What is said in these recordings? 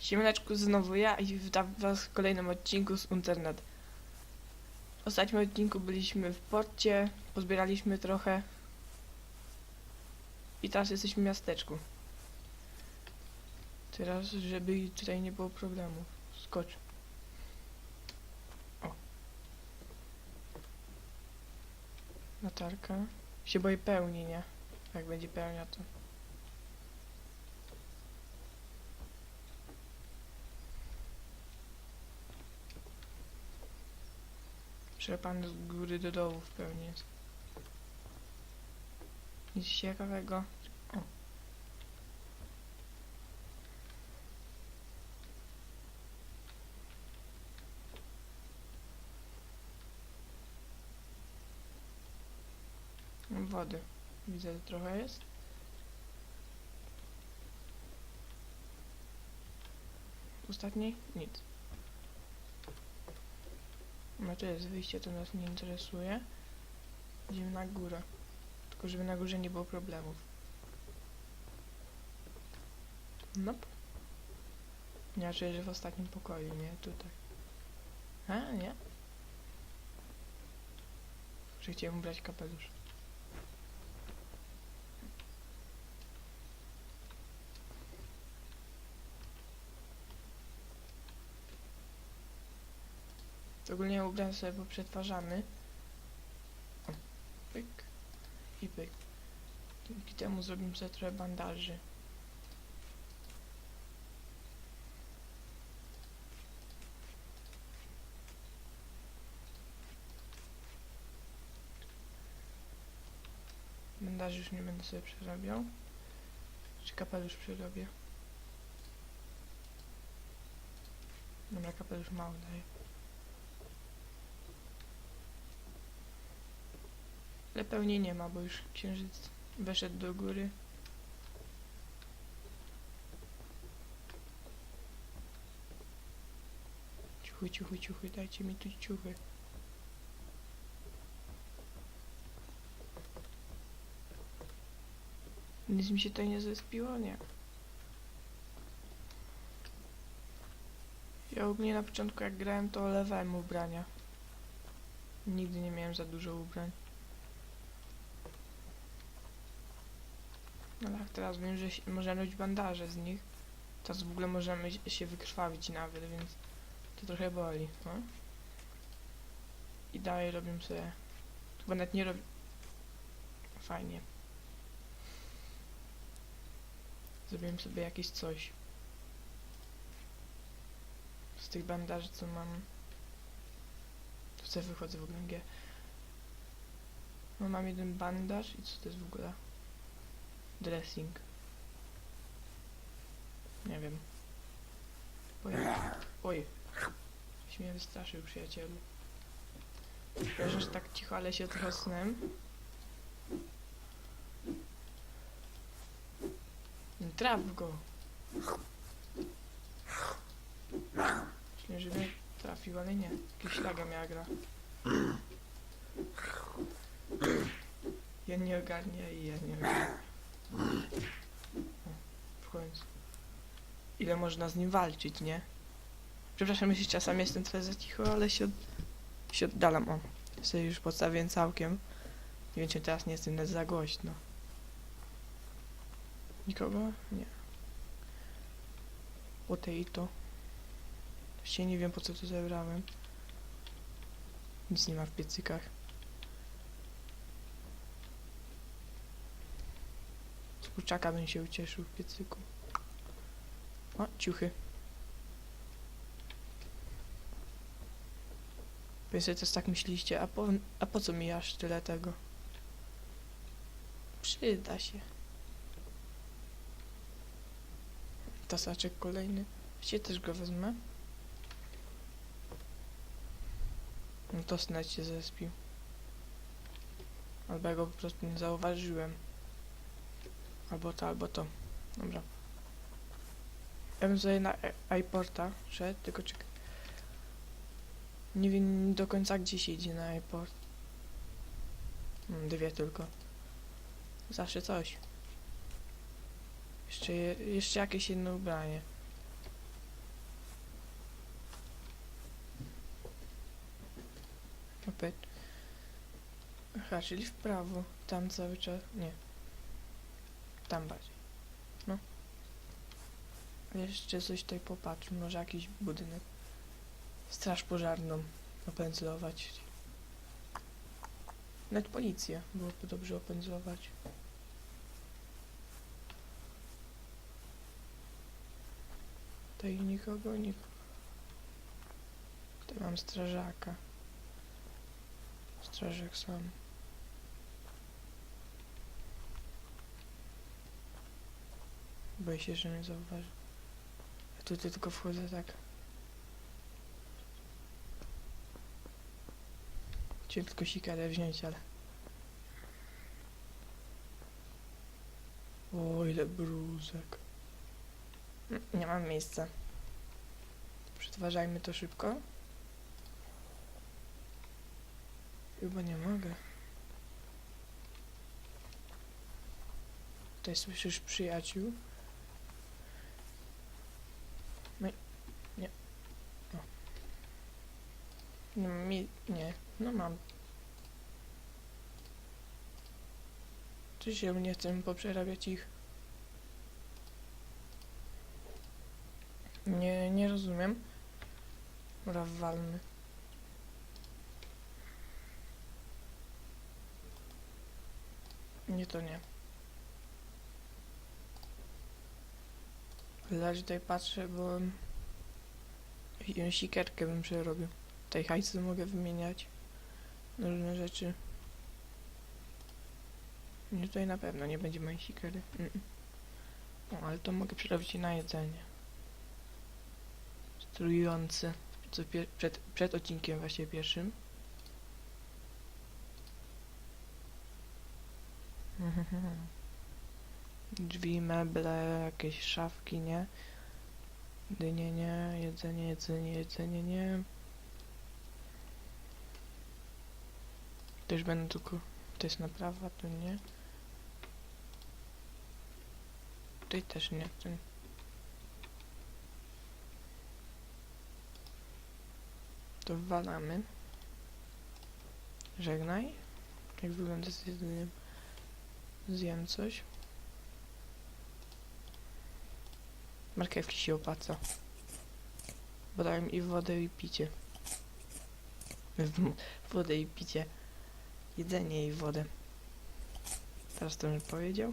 Siemaneczku, znowu ja i witam was w kolejnym odcinku z Internet. W ostatnim odcinku byliśmy w porcie, pozbieraliśmy trochę i teraz jesteśmy w miasteczku. Teraz, żeby tutaj nie było problemu. Skocz. O. Latarka. Się boję pełni, nie? Jak będzie pełnia to... Przepany z góry do dołu w pełni jest. Nic ciekawego. O. Wody. Widzę, że trochę jest. Ostatniej? Nic. No to jest wyjście, to nas nie interesuje. Idziemy na górę. Tylko żeby na górze nie było problemów. Nope. Czuję, że w ostatnim pokoju, nie? Tutaj. A, nie? Że chciałem ubrać kapelusz. Ogólnie ubrałem sobie poprzetwarzamy. Pyk i pyk. Dzięki temu zrobimy sobie trochę bandaży. Bandaży już nie będę sobie przerabiał. Czy kapelusz przerobię? Dobra, kapelusz mały daje. Ale pewnie nie ma, bo już księżyc weszedł do góry. Ciuchy, ciuchy, ciuchy, dajcie mi tu ciuchy. Nic mi się tutaj nie zespiło? Nie. Ja ogólnie na początku jak grałem to lewałem ubrania. Nigdy nie miałem za dużo ubrań. No tak, teraz wiem, że się, możemy robić bandaże z nich. Teraz w ogóle możemy się- wykrwawić nawet, więc to trochę boli. No. I dalej robimy sobie... Chyba nawet nie robi... Fajnie. Zrobiłem sobie jakieś coś. Z tych bandaży, co mam. Tu sobie wychodzę w ogóle. G. No mam jeden bandaż i co to jest w ogóle? Dressing. Nie wiem. Oj. Oj. Coś mnie wystraszył, przyjacielu. Leżysz tak cicho, ale się trochę snem. Nie traf go. Myślę, że mnie trafił, ale nie. Jakiś ślaga miała gra. Ja nie ogarnię i ja nie ogarnię. W końcu. Ile można z nim walczyć, nie? Przepraszam, jeśli czasami jestem trochę za cicho, ale się, od... się oddalam. O, sobie już podstawiłem całkiem. Nie wiem, czy teraz nie jestem za głośno. Nikogo? Nie. O tej i to. Właściwie nie wiem, po co to zebrałem. Nic nie ma w piecykach. Kurczaka bym się ucieszył w piecyku. O, ciuchy. Wy sobie też tak myśliście, a po, a po co mi aż tyle tego? Przyda się. Tasaczek kolejny. Właściwie też go wezmę. No to snać się zespił. Albo ja go po prostu nie zauważyłem. Albo to, albo to. Dobra. Ja bym na iPorta szedł, tylko czekaj. Nie wiem do końca gdzie się idzie na iPort. Dwie tylko. Zawsze coś. Jeszcze, jeszcze jakieś jedno ubranie. Opet. Aha, czyli w prawo. Tam cały czas. Nie. Tam bardziej. No. Jeszcze coś tutaj popatrz. Może jakiś budynek. Straż pożarną opędzlować. Nawet policję byłoby dobrze opędzlować. Tutaj nikogo, nikogo. Tutaj mam strażaka. Strażak sam. Boję się, że mnie zauważy. Ja tutaj tylko wchodzę tak. Chciałem tylko sikarę wziąć, ale... O, ile bruzek. Nie mam miejsca. Przetwarzajmy to szybko. Chyba nie mogę. Tutaj słyszysz przyjaciół? No i- nie. O. No, mi, nie. No mam. Czy się nie chcę poprzerabiać ich? Nie, nie rozumiem. Dobra. Nie, to nie. Ale tutaj patrzę, bo... I sikierkę bym przerobił. Tej hajsy mogę wymieniać. Różne rzeczy. Nie, tutaj na pewno nie będzie mojej sikery. Mm. No, ale to mogę przerobić na jedzenie. Strujący. Co przed, przed odcinkiem właśnie pierwszym. Drzwi, meble, jakieś szafki, nie? Dynie, nie. Jedzenie, jedzenie, jedzenie, nie. Też będę tylko... To jest naprawa, to nie. Tutaj też nie. Ten. To wwalamy. Żegnaj. Jak wygląda z jedzeniem? Zjem coś. Marchewki się opłaca. Podałem i wodę i picie. Wodę i picie. Jedzenie i wodę. Teraz to już powiedział.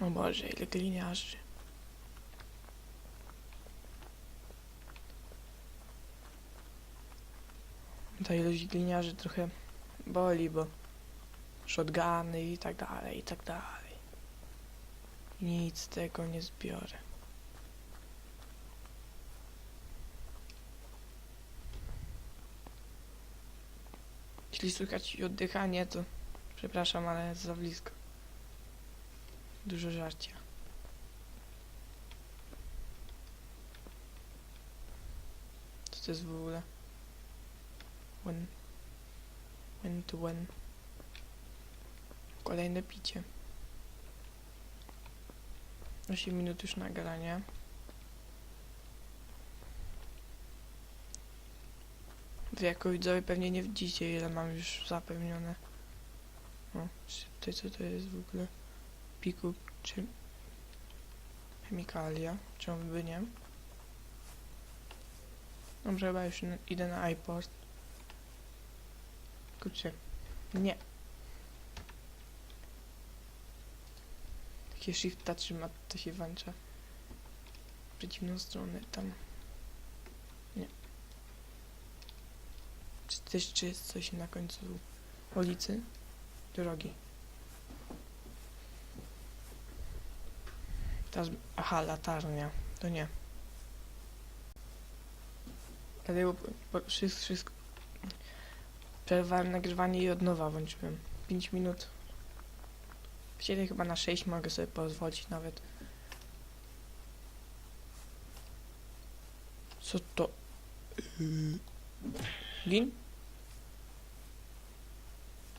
O Boże, ile gliniarzy. Ta ilość gliniarzy trochę boli, bo shotguny i tak dalej, i tak dalej. Nic z tego nie zbiorę. Jeśli słychać oddychanie, to przepraszam, ale jest za blisko. Dużo żarcia. Co to jest w ogóle? When? When to when? Kolejne picie. 8 minut już nagrania. Wy jako widzowie pewnie nie widzicie ile mam już zapełnione. O, tutaj co to jest w ogóle? Piku czy chemikalia? Czemu by nie? Dobrze, chyba już idę na iPort. Kurczę. Nie. Takie shifta trzyma, to się włącza. W przeciwną stronę, tam. Nie. Czy też, czy jest coś na końcu ulicy? Drogi. Teraz, aha, latarnia. To nie. Dlatego wszystko, wszystko. Przerwałem nagrywanie i od nowa włączyłem. 5 minut. Chcieli chyba na 6 mogę sobie pozwolić nawet. Co to? Gin?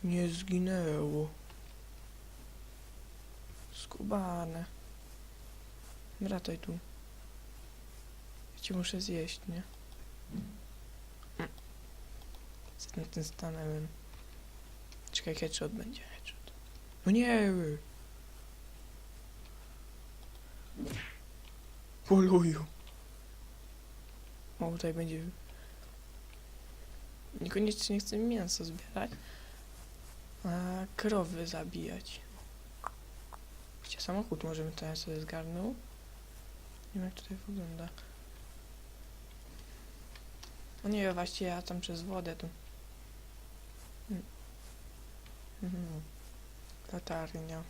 Nie zginęło. Skubane. Wracaj tu. Cię muszę zjeść, nie? Na tym stanąłem? Czekaj, headshot będzie, headshot. No nie! Poluju. O, tutaj będzie... Niekoniecznie chcę mięso zbierać, a krowy zabijać. Chociaż samochód możemy teraz sobie zgarnął. Nie wiem jak tutaj wygląda. No nie, właściwie ja tam przez wodę tu. Mm. Mhm. Latarnia.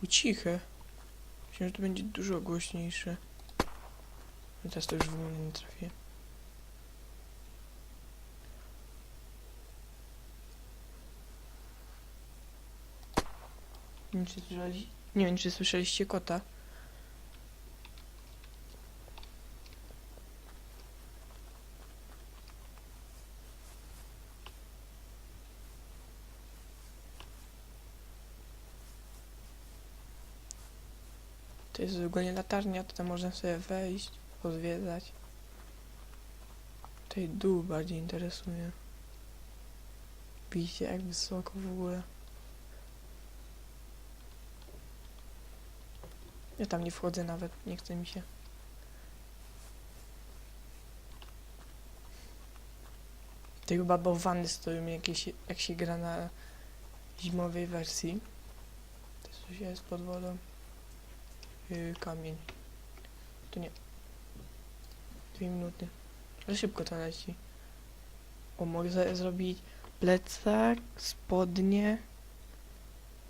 Było Myślałem, że to będzie dużo głośniejsze. Teraz to już w ogóle nie trafię. Nie wiem, czy słyszeliście kota. Ogólnie latarnia, to tam można sobie wejść, pozwiedzać. Tutaj dół bardziej interesuje. Widzicie jak wysoko w ogóle. Ja tam nie wchodzę nawet, nie chce mi się. Te chyba bałwany stoją jakieś, jak się gra na zimowej wersji. To coś jest pod wodą. Yy, kamień. To nie. Dwie minuty. Ale szybko to leci. O, mogę zrobić plecak, spodnie,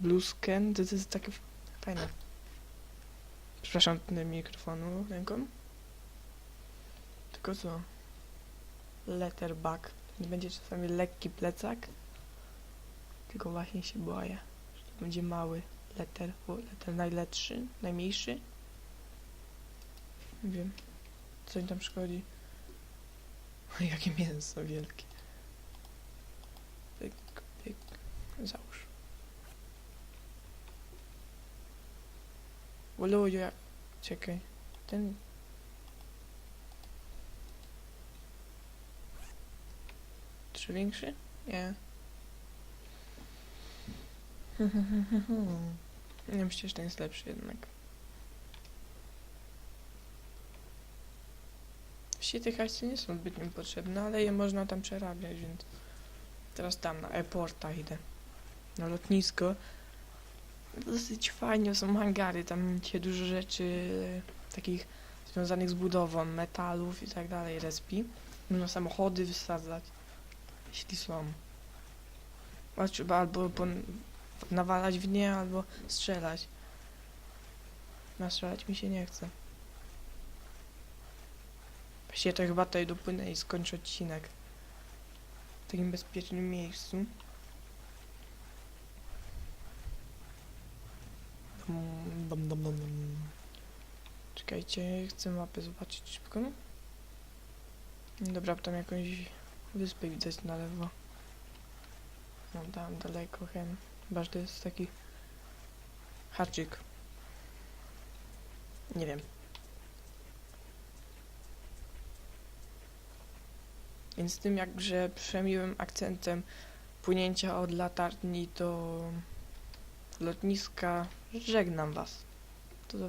bluzkę. To, to jest takie fajne. Przepraszam, ten mikrofonu ręką. Tylko co? Letterback. Będzie czasami lekki plecak. Tylko właśnie się boję, że to będzie mały letter, letter najlepszy, najmniejszy. Nie wiem, co im tam szkodzi. Jakie mięso wielkie. Pyk, pyk, załóż. Oluju, ja... Czekaj. Ten... Czy większy? Nie. Nie myślę, że ten jest lepszy jednak. Właściwie te hajsy nie są zbyt mi potrzebne, ale je można tam przerabiać, więc... Teraz tam na airporta idę. Na lotnisko. Dosyć fajnie są hangary, tam się dużo rzeczy e, takich związanych z budową, metalów i tak dalej respi. Można samochody wysadzać, jeśli są. A trzeba albo nawalać w nie, albo strzelać. Na strzelać mi się nie chce. Właściwie to chyba tutaj dopłynę i skończę odcinek. W takim bezpiecznym miejscu. Dum, dum, dum, dum. Czekajcie, chcę mapę zobaczyć szybko. Dobra, tam jakąś wyspę widać na lewo. No tam daleko, hen. Chyba, że to jest taki haczyk. Nie wiem. Więc tym jakże przemiłym akcentem płynięcia od latarni do lotniska żegnam was. Do zobaczenia.